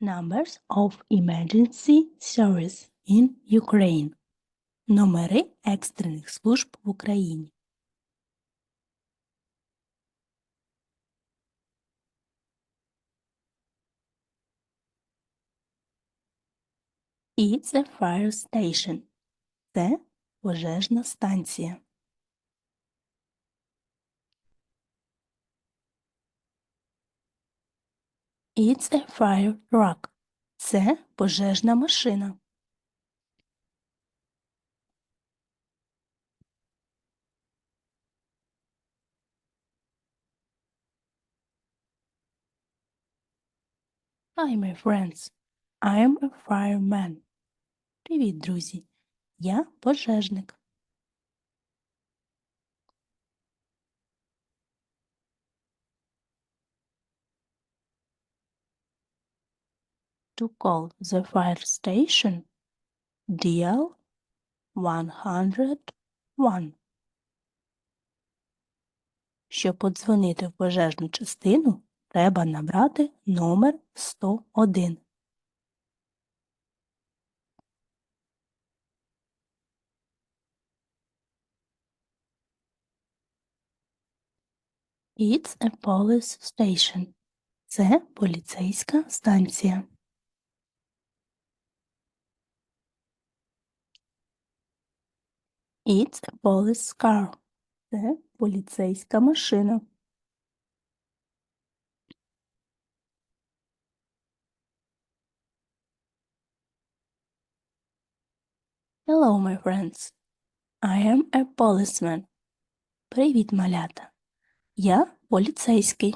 Numbers of emergency service in Ukraine. Номери екстрених служб в Україні. It's a fire station. Це пожежна станція. It's a fire truck. Це пожежна машина. Hi, my friends. I am a fireman. Привіт, друзі. Я пожежник. To call the fire station, dial 101. Щоб подзвонити в пожежну частину, треба набрати номер 101. It's a police station. Це поліцейська станція. It's a police car. Це поліцейська машина. Hello, my friends. I am a policeman. Привіт, малята. Я поліцейський.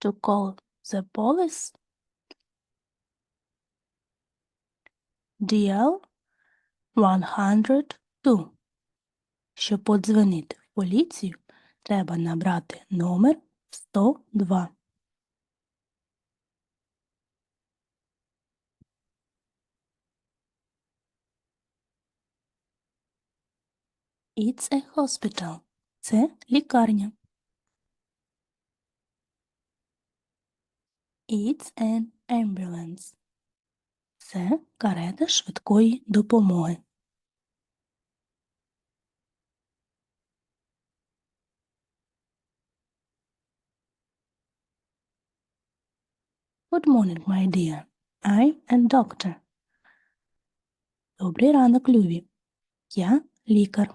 To call the police, dial 102. Щоб подзвонити в поліцію, треба набрати номер 102. It's a hospital. Це лікарня. It's an ambulance. Це карета швидкої допомоги. Good morning, my dear. I'm a doctor. Добрий ранок, Любі. Я лікар.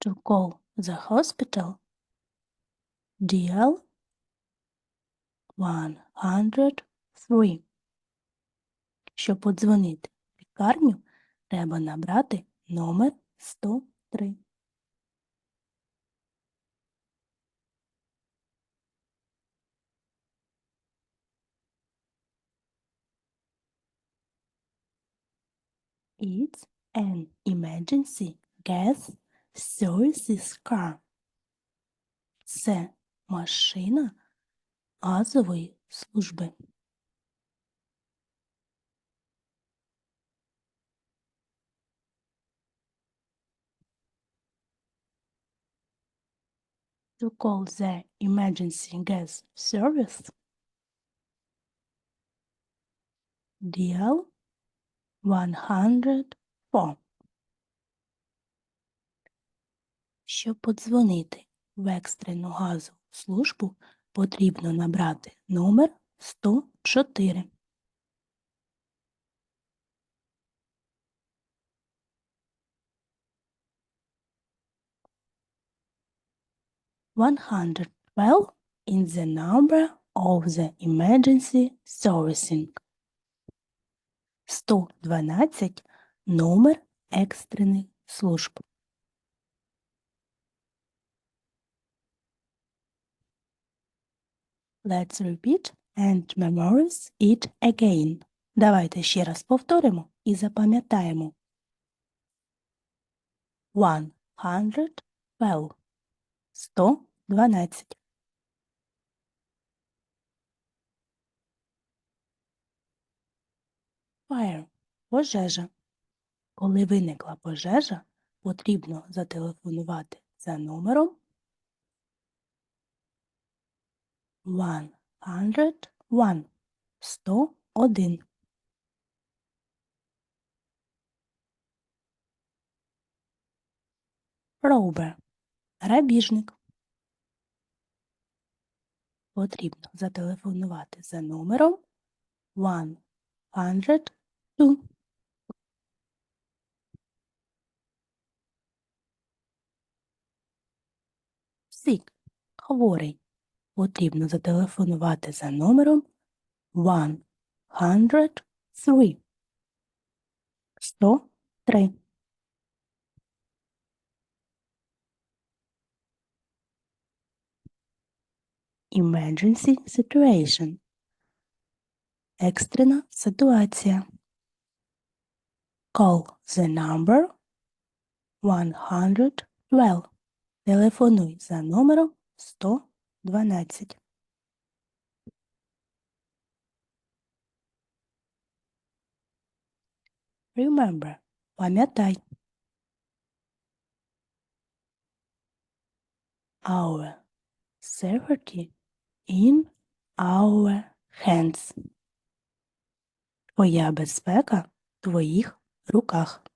To call the hospital, dial 103. Щоб подзвонити в лікарню, треба набрати номер 103. It's an emergency gas services car. Це машина газової служби. To call the emergency gas service, dial 104. Щоб подзвонити в екстрену газову службу, потрібно набрати номер 104. One hundred twelve in the number of the emergency servicing. 112 – номер екстрених служб. Let's repeat and memorize it again. Давайте ще раз повторимо і запам'ятаємо. 112 112 Fire – пожежа. Коли виникла пожежа, потрібно зателефонувати за номером 101 101. Robber – грабіжник. Потрібно зателефонувати за номером 102. Sick – хворий. Потрібно зателефонувати за номером 103. 103. Emergency situation. Екстрена ситуація. Call the number 112. Телефонуй за номером 112. Remember. Пам'ятай. Our safety in our hands. Твоя безпека в твоїх руках.